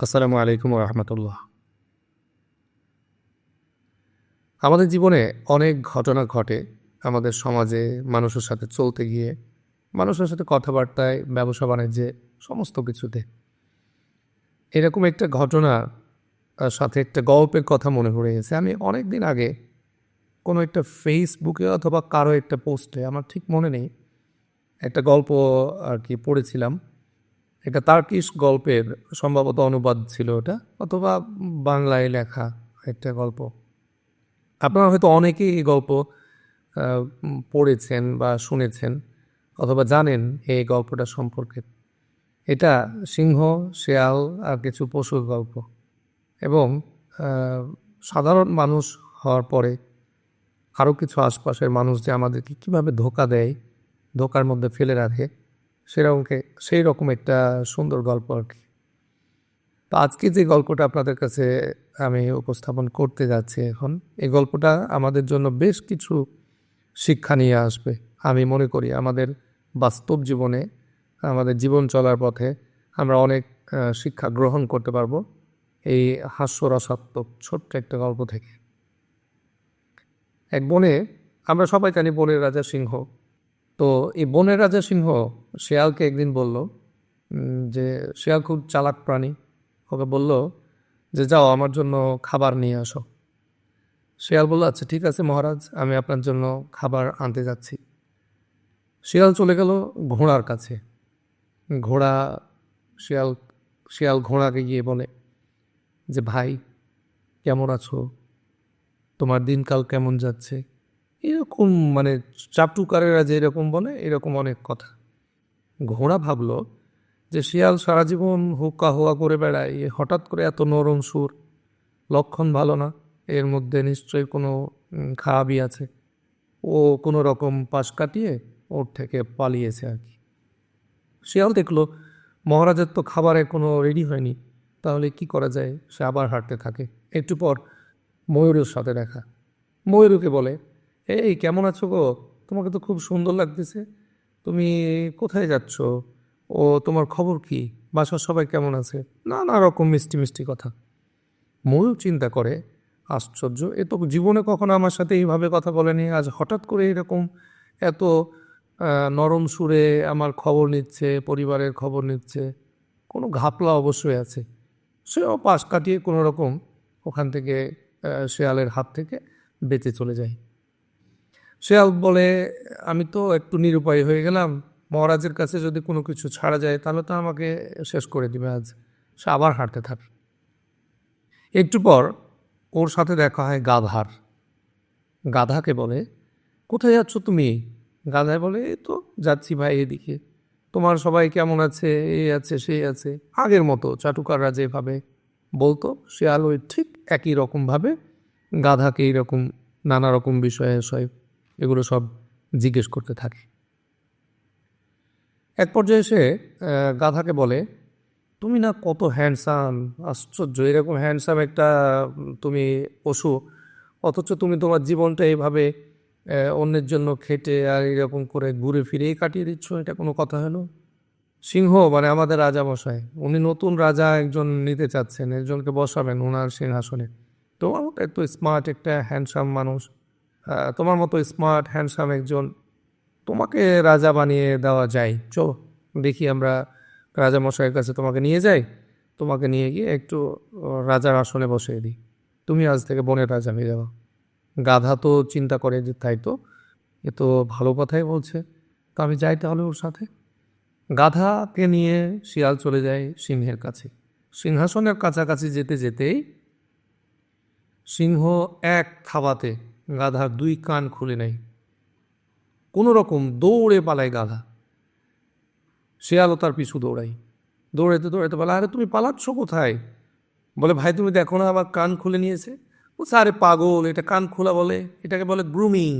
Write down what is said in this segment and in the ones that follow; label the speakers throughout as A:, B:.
A: আসসালামু আলাইকুম রহমতুল্লাহ। আমাদের জীবনে অনেক ঘটনা ঘটে। আমাদের সমাজে মানুষের সাথে চলতে গিয়ে, মানুষের সাথে কথাবার্তায়, ব্যবসা বাণিজ্যে সমস্ত কিছুতে। এরকম একটা ঘটনা সাথে একটা গল্পের কথা মনে পড়ে গেছে। আমি অনেক দিন আগে কোনো একটা ফেসবুকে অথবা কারও একটা পোস্টে আমার ঠিক মনে নেই, একটা গল্প আর কি পড়েছিলাম। এটা তার্কিশ গল্পের সম্ভবত অনুবাদ ছিল ওটা, অথবা বাংলায় লেখা একটা গল্প। আপনারা হয়তো অনেকেই এই গল্প পড়েছেন বা শুনেছেন, অথবা জানেন এই গল্পটা সম্পর্কে। এটা সিংহ, শেয়াল আর কিছু পশুর গল্প। এবং সাধারণ মানুষ হওয়ার পরে আরও কিছু আশপাশের মানুষ যে আমাদেরকে কীভাবে ধোকা দেয়, ধোকার মধ্যে ফেলে রাখে সেরকমকে সেই রকম একটা সুন্দর গল্প আর কি। তো আজকে যে গল্পটা আপনাদের কাছে আমি উপস্থাপন করতে যাচ্ছি এখন, এই গল্পটা আমাদের জন্য বেশ কিছু শিক্ষা নিয়ে আসবে। আমি মনে করি আমাদের বাস্তব জীবনে, আমাদের জীবন চলার পথে আমরা অনেক শিক্ষা গ্রহণ করতে পারব এই হাস্যরসাত্মক ছোট্ট একটা গল্প থেকে। এক বনে, আমরা সবাই জানি বনের রাজা সিংহ তো এই বনের রাজা সিংহ শেয়ালকে একদিন বলল যে শেয়াল খুব চালাক প্রাণী। ওকে বলল, যে যাও, আমার জন্য খাবার নিয়ে আসো। শিয়াল বলল আচ্ছা ঠিক আছে মহারাজ, আমি আপনার জন্য খাবার আনতে যাচ্ছি। শিয়াল চলে গেল ঘোড়ার কাছে। ঘোড়া, শিয়াল শিয়াল ঘোড়াকে গিয়ে বলে, যে ভাই, কেমন আছো? তোমার দিনকাল কেমন যাচ্ছে? এরকম মানে চাপটুকারেরা যে এরকম বলে, এরকম অনেক কথা। ঘোড়া ভাবলো যে শিয়াল সারা জীবন হুক্কা হুয়া করে বেড়ায় হঠাৎ করে এত নরম সুর, লক্ষণ ভালো না, এর মধ্যে নিশ্চয়ই কোনো খারাপই আছে। ও কোনো রকম পাশ কাটিয়ে ওর থেকে পালিয়েছে আর কি। শিয়াল দেখল মহারাজের তো খাবারে কোনো রেডি হয়নি, তাহলে কি করা যায়? সে আবার হাঁটতে থাকে। একটু পর ময়ূরের সাথে দেখা। ময়ূরকে বলে এই, কেমন আছো গো? তোমাকে তো খুব সুন্দর লাগতেছে। তুমি কোথায় যাচ্ছ? ও, তোমার খবর কি? বাসার সবাই কেমন আছে? নানা রকম মিষ্টি মিষ্টি কথা। ময়ূর চিন্তা করে, আশ্চর্য, এ তো জীবনে কখনো আমার সাথে এইভাবে কথা বলেনি। আজ হঠাৎ করে এরকম এত নরম সুরে আমার খবর নিচ্ছে, পরিবারের খবর নিচ্ছে। কোনো ঘাপলা অবশ্যই আছে। সেও পাশ কাটিয়ে কোনো রকম ওখান থেকে শেয়ালের হাত থেকে বেঁচে চলে যায়। শেয়াল বলে, আমি তো একটু নিরুপায় হয়ে গেলাম। মহারাজের কাছে যদি কোনো কিছু ছাড়া যায়, তাহলে তো আমাকে শেষ করে দিবে আজ। সে আবার হাঁটতে থাক। একটু পর ওর সাথে দেখা হয় গাধার। গাধাকে বলে, কোথায় যাচ্ছ তুমি? গাধায় বলে, এই তো যাচ্ছি ভাই এদিকে। তোমার সবাই কেমন আছে? এই আছে সেই আছে। আগের মতো চাটুকাররা যেভাবে। বলতো শেয়াল ওই ঠিক একই রকমভাবে গাধাকে এইরকম নানা রকম বিষয়ে বিষয় এগুলো সব জিজ্ঞেস করতে থাকে। এক পর্যায়ে এসে গাধাকে বলে, তুমি না কত হ্যান্ডসাম আশ্চর্য, এরকম হ্যান্ডসাম একটা, তুমি পশু, অথচ তুমি তোমার জীবনটা এইভাবে অন্যের জন্য খেটে আর এরকম করে ঘুরে ফিরেই কাটিয়ে দিচ্ছ, এটা কোনো কথা হলো? সিংহ মানে আমাদের রাজা মশাই উনি নতুন রাজা একজন নিতে চাচ্ছেন, একজনকে বসাবেন ওনার সিংহাসনে। তোমার মতো এত স্মার্ট একটা হ্যান্ডসাম মানুষ তোমার মতো স্মার্ট হ্যান্ডসাম একজন তোমাকে রাজা বানিয়ে দেওয়া যায়। চো দেখি আমরা রাজা মশাইয়ের কাছে তোমাকে নিয়ে যাই। তোমাকে নিয়ে গিয়ে একটু রাজার আসনে বসিয়ে দিই। তুমি আজ থেকে বনের রাজা হয়ে যাও। গাধা তো চিন্তা করে যে তাই তো, এ তো ভালো কথাই বলছে। তো আমি যাই তাহলে ওর সাথে। গাধাকে নিয়ে শিয়াল চলে যায় সিংহের কাছে। সিংহাসনের কাছাকাছি যেতে যেতেই সিংহ এক থাবাতে গাধার দুই কান খুলে নেয় কোনো রকম দৌড়ে পালায় গাধা। শেয়ালও তার পিছু দৌড়াই দৌড়াইতে দৌড়াইতে বলে, আরে, তুমি পালাচ্ছ কোথায়? বলে, ভাই, তুমি দেখো না, আমার কান খুলে নিয়েছে। বলছে, আরে, পাগল, এটা কান খোলা বলে। এটাকে বলে গ্রুমিং।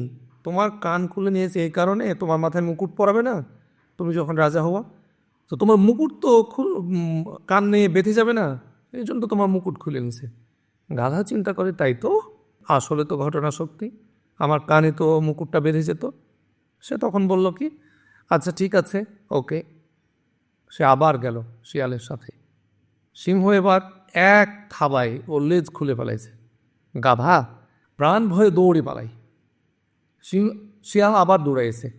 A: তোমার কান খুলে নিয়েছে এই কারণে? তোমার মাথায় মুকুট পরাবে না? তুমি যখন রাজা হওয়া, তো তোমার মুকুট তো কান নিয়ে বেঁধে যাবে না? এই জন্য তো তোমার মুকুট খুলে নিছে গাধা চিন্তা করে, তাই তো? আসলে তো ঘটনা সত্যি। আমার কানে তো মুকুটটা বেঁধে যেত। সে তখন বলল কি আচ্ছা ঠিক আছে, ওকে। সে আবার গেল শিয়ালের সাথে। সিংহ এবার এক থাবায় ওর লেজ খুলে ফেলাইছে। গাধা, প্রাণ ভয়ে দৌড়ে পালাই। সিংহ শিয়াল আবার দৌড়াইছে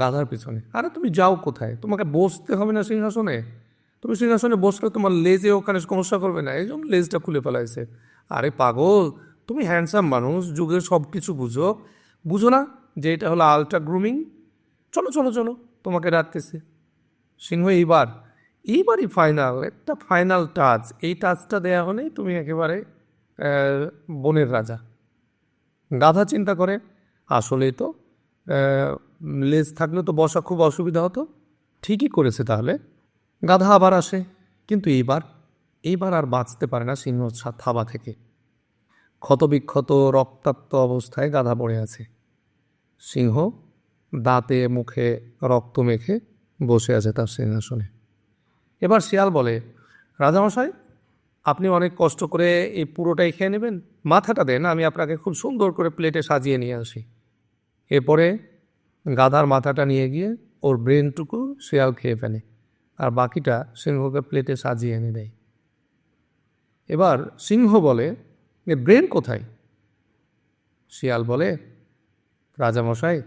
A: গাধার পিছনে। আরে, তুমি যাও কোথায়? তোমাকে বসতে হবে না সিংহাসনে? তুমি সিংহাসনে বসলে তোমার লেজে ওখানে সমস্যা করবে না? এই জন্য লেজটা খুলে ফেলাইছে। আরে, পাগল তুমি হ্যান্ডসাম মানুষ, যুগের সব কিছু বুঝো। বুঝো না যে এটা হলো আলট্রা গ্রুমিং চলো চলো চলো, তোমাকে ডাকতেছে। সিংহ, এইবার, এইবারই ফাইনাল একটা ফাইনাল টাচ এই টাচটা দেয়া হলেই তুমি একেবারে বনের রাজা। গাধা চিন্তা করে, আসলেই তো লেজ থাকলে তো বসা খুব অসুবিধা হতো। ঠিকই করেছে তাহলে। গাধা আবার আসে, কিন্তু এইবার এইবার আর বাঁচতে পারে না সিংহ থাবা থেকে। ক্ষতবিক্ষত রক্তাক্ত অবস্থায় গাধা পড়ে আছে। সিংহ দাঁতে মুখে রক্ত মেখে বসে আছে তার সিংহাসনে। এবার শিয়াল বলে, রাজামশাই, আপনি অনেক কষ্ট করে এই পুরোটাই খেয়ে নেবেন? মাথাটা দেন, আমি আপনাকে খুব সুন্দর করে প্লেটে সাজিয়ে নিয়ে আসি। এরপরে গাধার মাথাটা নিয়ে গিয়ে ওর ব্রেনটুকু শিয়াল খেয়ে ফেলে আর বাকিটা সিংহকে প্লেটে সাজিয়ে এনে দেয়। এবার সিংহ বলে এ ব্রেন কোথায়? শিয়াল বলে, রাজামশাই,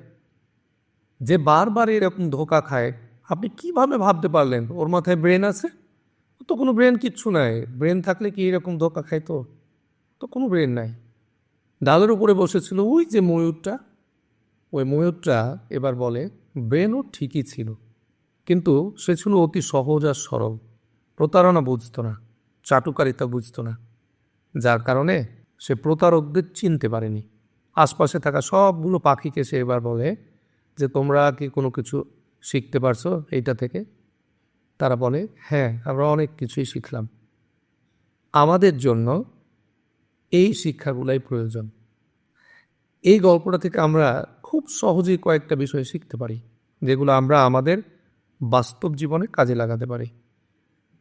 A: যে বারবার এরকম ধোকা খায়, আপনি কীভাবে ভাবতে পারলেন? ওর মাথায় ব্রেন আছে? তো কোনো ব্রেন কিচ্ছু নাই। ব্রেন থাকলে কি এরকম ধোকা খায় তো? তো কোনো ব্রেন নাই। ডালের উপরে বসেছিল ওই যে ময়ূরটা। ওই ময়ূরটা এবার বলে, ব্রেনও ঠিকই ছিল, কিন্তু সে ছিল অতি সহজ আর সরল। প্রতারণা বুঝতো না, চাটুকারিতা বুঝতো না। যার কারণে সে প্রতারকদের চিনতে পারেনি। আশপাশে থাকা সবগুলো পাখিকে সে এবার বলে যে, তোমরা কি কোনো কিছু শিখতে পারছ এইটা থেকে? তারা বলে হ্যাঁ আমরা অনেক কিছুই শিখলাম। আমাদের জন্য এই শিক্ষাগুলাই প্রয়োজন। এই গল্পটা থেকে আমরা খুব সহজেই কয়েকটা বিষয় শিখতে পারি, যেগুলো আমরা আমাদের বাস্তব জীবনে কাজে লাগাতে পারি।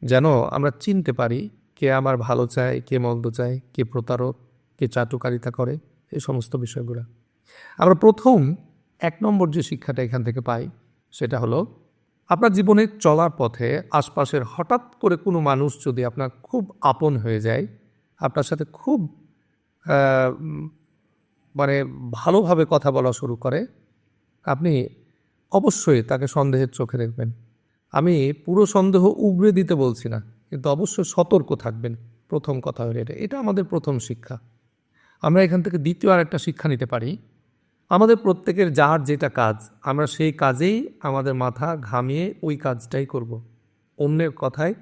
A: যেন আমরা চিনতে পারি কে আমার ভালো চায়, কে মন্দ চায়, কে প্রতারক, কে চাটুকারিতা করে, এই সমস্ত বিষয়গুলো। আমরা প্রথম এক নম্বর যে শিক্ষাটা এখান থেকে পাই, সেটা হলো, আপনার জীবনে চলার পথে আশপাশের হঠাৎ করে কোনো মানুষ যদি আপনার খুব আপন হয়ে যায়, আপনার সাথে খুব মানে ভালোভাবে কথা বলা শুরু করে, আপনি অবশ্যই তাকে সন্দেহের চোখে দেখবেন। আমি পুরো সন্দেহ উগড়ে দিতে বলছি না। কিন্তু অবশ্যই সতর্ক থাকবেন, প্রথম কথা হলো এটা। এটা আমাদের প্রথম শিক্ষা। আমরা এখান থেকে দ্বিতীয় আর একটা শিক্ষা নিতে পারি। আমাদের প্রত্যেকের যার যেটা কাজ, আমরা সেই কাজেই আমাদের মাথা ঘামিয়ে ওই কাজটাই করব। অন্যের কথায়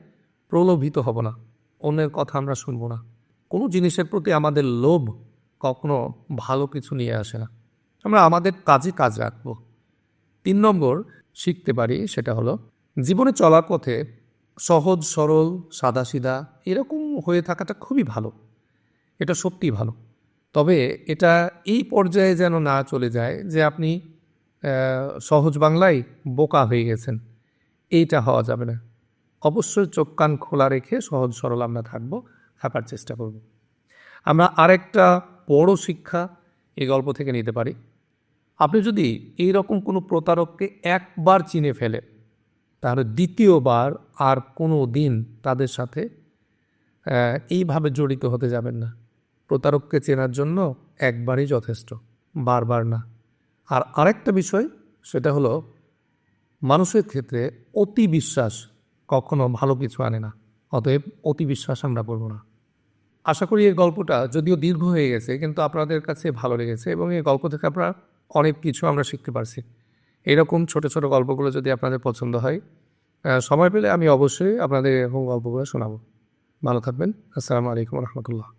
A: প্রলোভিত হব না। অন্যের কথা আমরা শুনব না। কোনো জিনিসের প্রতি আমাদের লোভ কখনো ভালো কিছু নিয়ে আসে না। আমরা আমাদের কাজে কাজ রাখব। তিন নম্বর শিখতে পারি সেটা হলো, জীবনে চলার পথে সহজ, সরল সাদাসিধা এরকম হয়ে থাকাটা খুবই ভালো। এটা সত্যিই ভালো। তবে এটা এই পর্যায়ে যেন না চলে যায় যে আপনি সহজ বাংলায় বোকা হয়ে গেছেন, এইটা হওয়া যাবে না। অবশ্যই চোখ কান খোলা রেখে সহজ, সরল আমরা থাকব, থাকার চেষ্টা করব। আমরা আরেকটা বড় শিক্ষা এই গল্প থেকে নিতে পারি। আপনি যদি এই রকম কোনো প্রতারককে একবার চিনে ফেলেন তাহলে দ্বিতীয়বার আর কোনো দিন তাদের সাথে এইভাবে জড়িত হতে যাবেন না। প্রতারককে চেনার জন্য একবারই যথেষ্ট, বারবার না। আর আরেকটা বিষয়, সেটা হলো মানুষের ক্ষেত্রে অতি বিশ্বাস কখনো ভালো কিছু আনে না, অতএব অতি বিশ্বাস আমরা করব না। আশা করি এই গল্পটা যদিও দীর্ঘ হয়ে গেছে, কিন্তু আপনাদের কাছে ভালো লেগেছে এবং এই গল্প থেকে আপনারা অনেক কিছু আমরা শিখতে পারছি। এরকম ছোট ছোট গল্পগুলো যদি আপনাদের পছন্দ হয় সময় পেলে আমি অবশ্যই আপনাদের এরকম গল্পগুলো শোনাব। ভালো থাকবেন। আসসালামু আলাইকুম রহমতুল্লাহ।